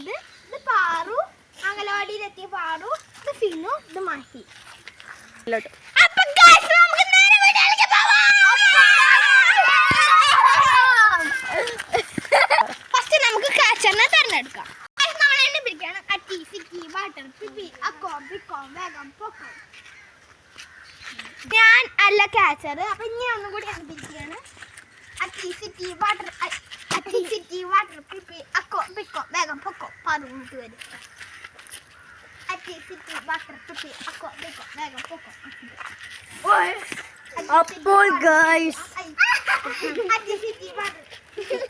ഇത് ഇത് പാറു അംഗനവാടിയിലെത്തിയ പാറു ഇത് ഫിന്നു ഇത് മാഹി. നമുക്ക് നമ്മൾ വാട്ടർ ഞാൻ അല്ല കാച്ചർ അപ്പൊ ഇനി ഒന്നും കൂടി അനുഭവിക്കുകയാണ് at least tea water ที่สิจีวัดกับพี่ปีอากบไปกบแม่กับพ่อกบพาดูมันดือนอาทิสิจีวัดกับพี่ปีอากบไปกบแม่กับพ่อกบโอ้ย Apple guys อาทิสิจีวัด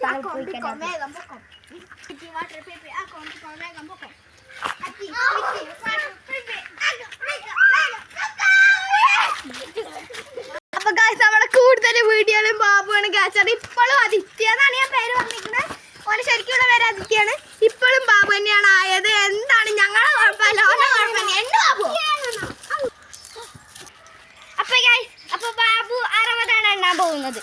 อากบไปกบแม่กับพ่อกบจีวัดพี่ปีอากบไปกบแม่กับพ่อกบอาทิ ഗാച്ചർ ഇപ്പോഴും ആദിത്യ എന്നാണ് ഞാൻ പേര് പറഞ്ഞിരിക്കുന്നത്. ഓനെ ശരിക്കുള്ള പേര് ആദിത്യാണ് ഇപ്പോഴും ബാബു തന്നെയാണ് ആയത്. എന്താണ് ഞങ്ങളെ കുഴപ്പമില്ല. ഓനെ കുഴപ്പമില്ല. എന്നെ ബാബു? അപ്പൊ അപ്പൊ ബാബു അറുപതാണ് എണ്ണാൻ പോകുന്നത്.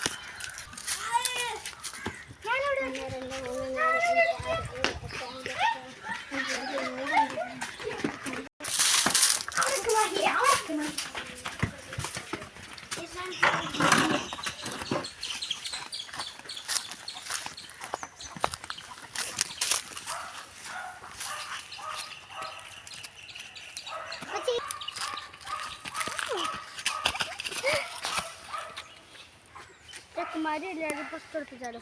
ചെക്കന്മാര് എല്ലാവരും പുസ്തകത്തിച്ചാലോ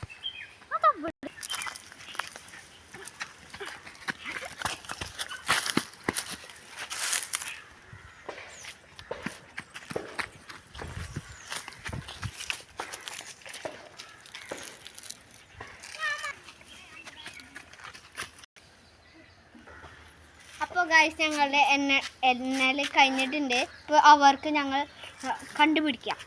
അപ്പോൾ ഗായ്സ് ഞങ്ങളുടെ എണ്ണ എണ്ണൽ കഴിഞ്ഞിട്ടുണ്ട്. ഇപ്പോൾ അവർക്ക് ഞങ്ങൾ കണ്ടുപിടിക്കാം.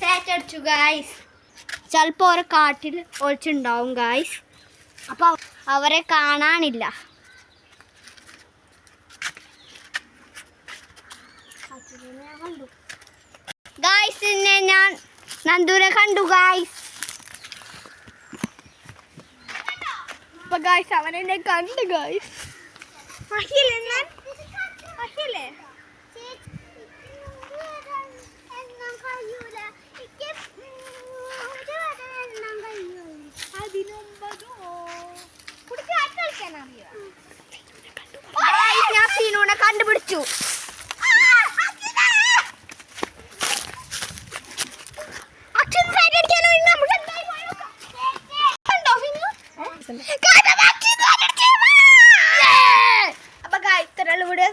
സെറ്റ് അടിച്ചു ഗായ്സ് ചിലപ്പോൾ ഓരോ കാട്ടിൽ ഒളിച്ചുണ്ടാവും ഗായ്സ് അപ്പോൾ അവരെ കാണാനില്ല. ഗായ്സ് ഇന്നെ ഞാൻ നന്ദൂരെ കണ്ടു ഗായ്സ് അപ്പൊ ഗായ്സ് അവനെന്നെ കണ്ടു ഗായ്സ് അടിച്ചു. അപ്പൊ ഗായ് ഇത്രയുള്ള വീഡിയോ